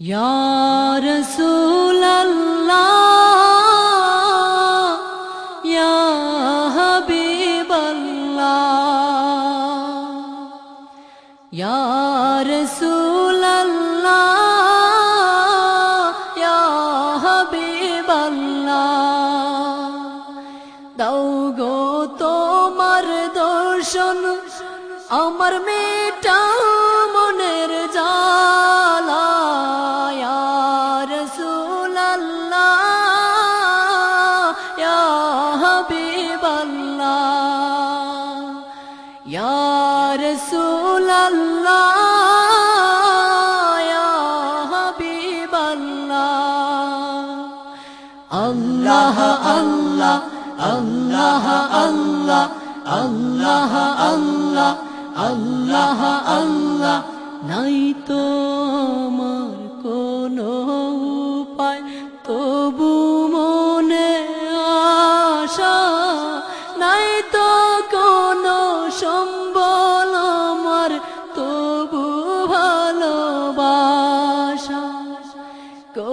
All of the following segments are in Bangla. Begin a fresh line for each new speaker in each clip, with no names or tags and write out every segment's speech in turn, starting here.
يا رسول الله يا حبيب الله يا رسول الله يا حبيب الله দাও গো তোমার দর্শন আমার মেটাও আল্লাহ আল্লাহ আল্লাহ আল্লাহ আল্লাহ আল্লাহ আল্লাহ আল্লাহ। নাই তো আমার কোনো উপায় তবু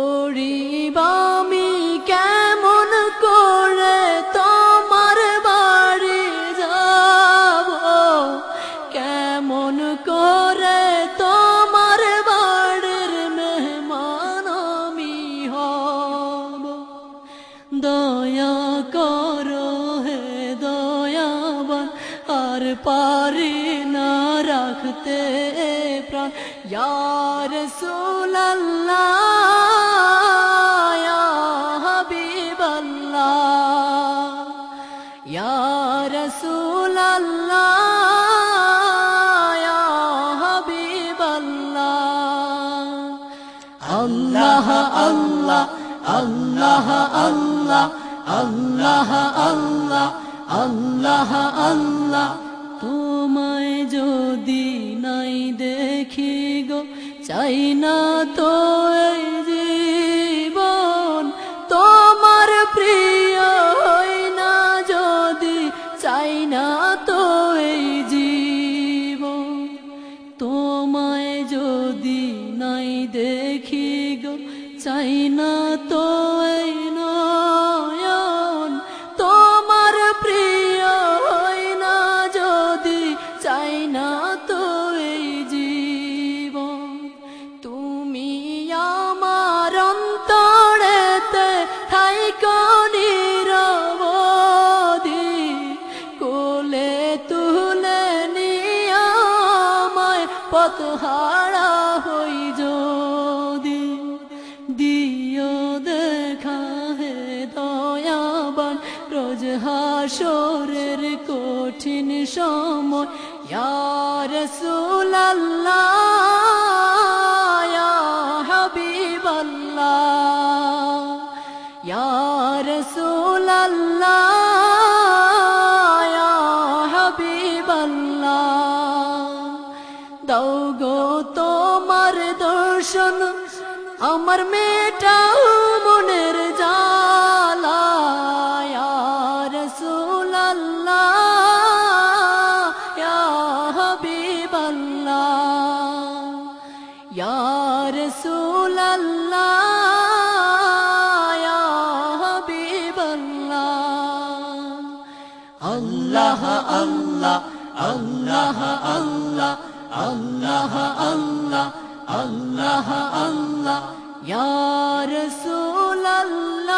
করিবামি কেমন করে তোমার বাড়ি যাব? কেমন করে তোমার বাড়ির মেহমান আমি হব? দয়া করো না রাখতে প্রাণ। ইয়ার সুল্লাহ হাবিবাল্লাহ ইয়ার হাবিবাল্লাহ। আল্লাহ আল্লাহ আল্লাহ আল্লাহ আল্লাহ আল্লাহ আল্লাহ আল্লাহ। যদি নাই দেখি গো, চাই না তো এই জীবন। তোমার প্রিয় হই না যদি, চাই না তো এই জীবন। তোমায় যদি নাই দেখি গো, চাই না তো পথ হারা হই যদি দিও দেখা হে দয়াবান রোজ হাসরের কঠিন সময়। ইয়ার সুলাল্লাহ শোনো আমার মেয়েটাও মনের জালা ইয়ার সুলাল্লা আল্লাহ আল্লাহ আল্লাহ আল্লাহ আল্লাহ আল্লাহ। আল্লাহ আল্লাহ ইয়া রাসূলুল্লাহ